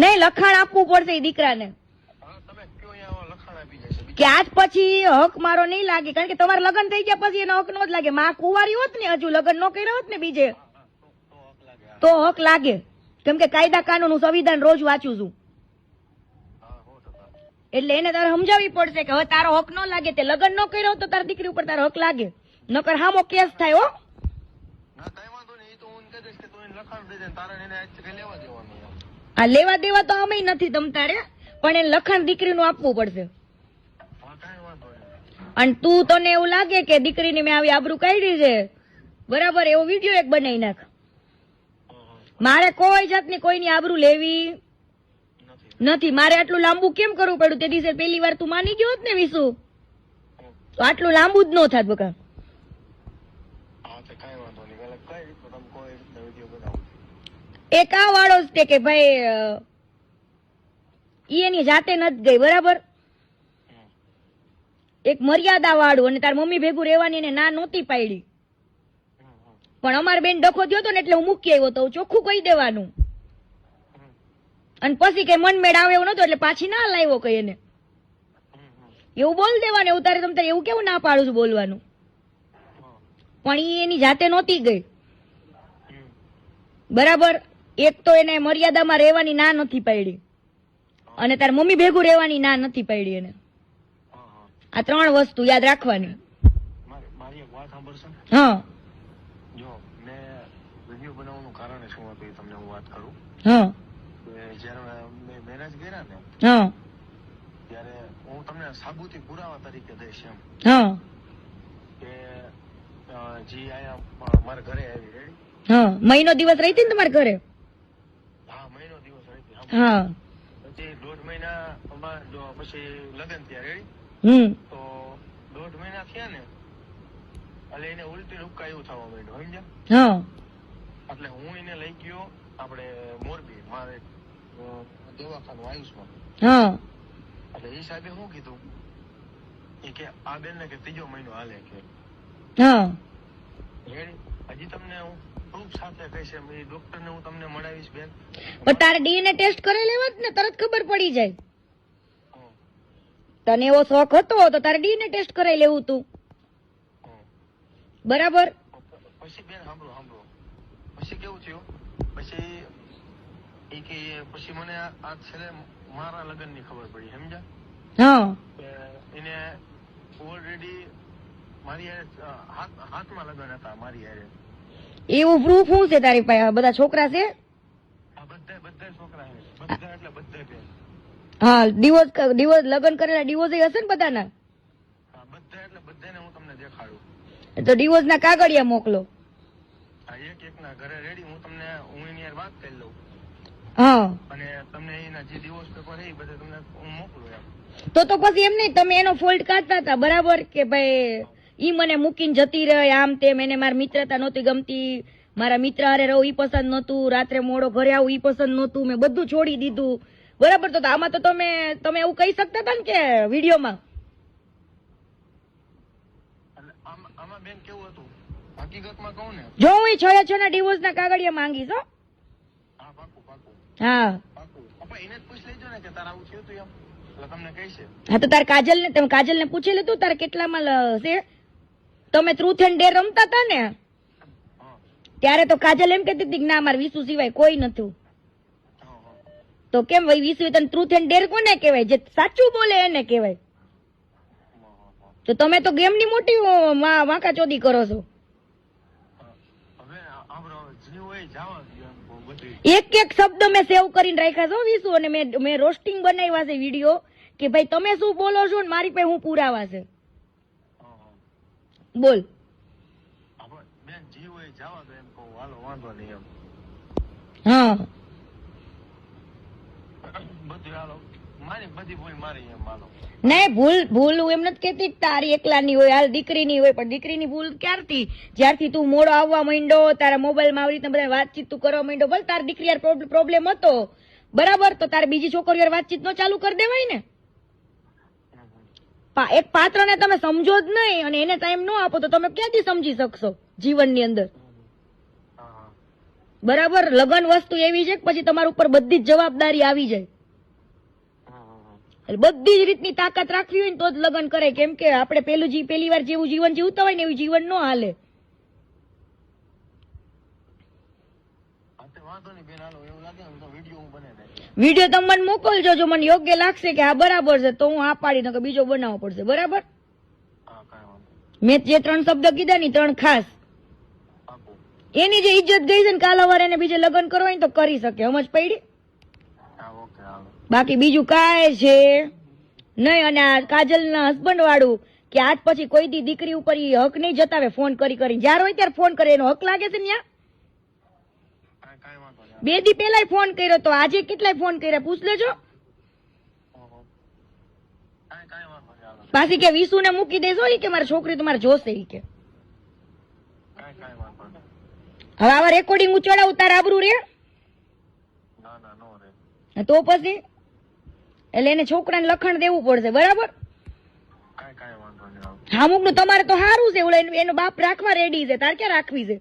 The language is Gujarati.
નહીં, લખાણ આપવું પડશે દીકરાને. કે આજ પછી હક મારો નહીં લાગે, કારણ કે તમારે લગ્ન થઈ ગયા પછી એનો હક નો જ લાગે. માં કુંવારી હોત ને, હજુ લગ્ન નો કર્યા હોત ને બીજે, તો હક લાગે. કેમ કે કાયદા કાનૂન સંવિધાન રોજ વાંચું છું. એટલે એને તારે સમજાવવી પડશે કે હવે તારો હક ન લાગે. તે લગ્ન ન કર્યો તો તારી દીકરી ઉપર તારો હક લાગે. નકર હામો કેસ થાય, હો. એ આ લેવા દેવા તો અમે નથી તમતારે પણ એને લખાણ દીકરીનું આપવું પડશે. અને તું તને એવું લાગે કે દીકરીની મેં આવી આબરૂ કાઢી છે? બરાબર, એવો વીડિયો એક બનાવી નાખ. મારે કોઈ જાતની કોઈની આબરૂ લેવી નથી. નથી મારે આટલું લાંબુ કેમ કરવું પડ્યું? તે દિવસે પહેલી વાર તું માની ગયો હોત ને વિશુ તો આટલું લાંબુ જ ન થાત બકા હા તો કાંઈ વાંધો નહીં એટલે કઈ રીતનું તમે કોઈ રીતના વીડિયો બનાવો એક આ વાળો જ તે કે ભાઈ એની જાતે નથી ગઈ, બરાબર? એક મર્યાદા વાળું અને તાર મમ્મી ભેગું રહેવાની એને ના નહોતી પાડી. પણ અમાર બેન ડખો થયો હતો ને એટલે હું મૂકી આવ્યો તો ચોખ્ખું કહી દેવાનું. અને પછી કઈ મનમેડ આવે એવું નતો એટલે પાછી ના લાવ્યો કઈ એને. એવું બોલ દેવાનું, એવું તારે તમે એવું કેવું ના પાડું છું બોલવાનું? પણ એ એની જાતે નહોતી ગઈ. બરાબર? એક તો એને મર્યાદામાં રહેવાની ના નથી પાડી. અને તાર મમ્મી ભેગું રહેવાની ના નથી પાડી એને. આ ત્રણ વસ્તુ યાદ રાખવાની. મારી મારી એક વાત સાંભળશો હા. જો મેં વીડિયો બનાવવાનું કારણ શું હતું તમને હું વાત કરું? હા. જ્યારે મેં મેરેજ કર્યા ને હા. ત્યારે હું તમને સાબુતી પુરાવા તરીકે દઈશ એમ. હા. કે જી આયા મારા ઘરે આવી રેડી હા. મહિનો દિવસ રહી હતી ને તમારા ઘરે હા મહિનો દિવસ રહી હતી હા. પછી દોઢ મહિના પછી લગ્ન થયા રેડી હમ. તો દોઢ મહિના થયા ને એટલે એને ઉલટી હુક્કા એવું થવા માંડ્યું સમજ્યા? હા. એટલે હું એને લઈ ગયો આપણે મોરબી મારે દવાખાનું આયુષમાં હા. એટલે એ સાહેબે શું કીધું? એ કે આ બેન ને કે ત્રીજો મહિનો હાલે કે. હા. હજી તમને હું પ્રૂફ સાથે કહીશ એમ એ ડોક્ટર હું તમને મળાવીશ બેન. પણ તારે ડીએનએ ટેસ્ટ કરી લેવા જ ને તરત ખબર પડી જાય. તને એવો શોખ હતો તો તારે ડીએનએ ટેસ્ટ કરાવી લેવું તું. બરાબર? પછી બેન સાંભળો સાંભળો પછી કેવું થયું? પછી એ કે પછી મને આ છેલ્લે મારા લગ્નની ખબર પડી સમજ્યા? હા. એને ઓલરેડી મારી હાથ હાથમાં લગ્ન હતા મારી હારે. એવું પ્રૂફ શું છે તારી પાસે? બધા છોકરા છે? હા ડિવોર્સ ડિવોર્સ લગ્ન કરેલા ડિવોર્સ હશે ને બધાના? તો ડિવોર્સ ના કાગળિયા મોકલો. તો તો પછી એમ નહીં તમે એનો ફોલ્ટ કાઢતા હતા બરાબર? કે ભાઈ ઈ મને મૂકીને જતી રહે આમ તેમ. એને મારી મિત્રતા નહોતી ગમતી. મારા મિત્ર હારે રહું ઈ પસંદ નહોતું. રાત્રે મોડો ઘરે આવું ઈ પસંદ નહોતું. મેં બધું છોડી દીધું. બરાબર તો આમાં તો તમે તમે એવું કહી શકતા હતા ને કે વિડીયોમાં? આમાં બેન કેવું હતું? હકીકતમાં કહું ને. જો હું છ છ ના ડિવોર્સ ના કાગળિયા માંગીશ હો. હા પાકું પાકું. હા. પાકું. પપ્પા એને જ પૂછ લેજો ને કે તારે આવું થયું તું એમ. એટલે તમને કહીશે. હા તો તાર કાજલ ને તમે કાજલ ને પૂછી લીધું? તારે કેટલામાં છે? તમે ટ્રુથ એન્ડ ડેર રમતા હતા ને? ત્યારે તો કાજલ એમ કહેતી હતી કે ના, મારે વિસુ સિવાય કોઈ નતું તો કેમ ભાઈ વિસુ તને ટ્રુથ એન્ડ ડેર કોને કહેવાય? જે સાચું બોલે એને કહેવાય. તો તમે તો ગેમની મોટી વાંકા ચોદી કરો છો. એક એક શબ્દ મેં સેવ કરીને રાખ્યા છો વિસુ, અને મેં રોસ્ટિંગ બનાવ્યા છે વીડિયો કે ભાઈ તમે શું બોલો છો ને મારી પાસે હું પુરાવા છે. બોલ. બેન જીવ હોય જવા દો એમ કહું. હાલો વાંધો નહીં એમ. હા. બધું હાલો. મારી બધી ભૂલ મારી એમ હાલો. નહીં ભૂલ ભૂલ હું એમ નથી કેતી તારી એકલાની હોય હાલ દીકરીની હોય પણ દીકરીની ભૂલ ક્યારથી? જ્યારથી તું મોડો આવવા માંડો તારા મોબાઈલમાં આવી રીતે બધા વાતચીત તું કરવા માંડો ભલે તારી દીકરી યાર પ્રોબ્લેમ હતો. બરાબર? તો તારે બીજી છોકરીઓ વાતચીત નો ચાલુ કરી દેવાય ને. એક પાત્રને તમે સમજો જ નહીં અને એને ટાઈમ ન આપો તો તમે ક્યાંથી સમજી શકશો જીવનની અંદર? હા. હા બરાબર? લગન વસ્તુ એવી છે કે પછી તમારા ઉપર બધી જ જવાબદારી આવી જાય. બધી જ રીતની તાકાત રાખવી હોય ને તો જ લગ્ન કરે. કેમ કે આપણે પેલું જી પહેલી વાર જેવું જીવન જીવતા હોય ને એવું જીવન ન હાલે હા, તે વાંધો નહીં બેન હાલો એવું લાગે ને તો વીડિયો તમે મને મોકલજો જો મને યોગ્ય લાગશે કે આ બરાબર છે તો હું આ પાડી નકર બીજો બનાવવો પડશે બરાબર. મેં જે ત્રણ શબ્દ કીધા ની ત્રણ ખાસ. એની જે ઇજ્જત ગઈ છે ને કાલ અવારે એને બીજે લગ્ન કરવા તો કરી શકે સમજ પડી? બાકી બીજું કાંઈ છે નહીં અને આ કાજલના હસબન્ડ વાળું કે આજ પછી કોઈ દી દીકરી ઉપર એ હક નહીં જતાવે ફોન કરી કરી જ્યારે હોય ત્યારે ફોન કરે એનો હક લાગે છે ને ન્યા? કાંઈ કાંઈ વાંધો નહીં બે દી પેલા ફોન કર્યો તો આજે કેટલાય ફોન કર્યા? પૂછ લેજો. પાછી કે વિસુ ને મૂકી દેજો કે મારી છોકરી તમારે જોશે કે. હવે આવા રેકોર્ડિંગ હું ઉતાર આબરું રે? તો પછી? એટલે એને છોકરાને લખણ દેવું પડશે, બરાબર? અમુકનું તમારે તો સારું છે એનો બાપ રાખવા રેડી છે, તાર ક્યાં રાખવી છે?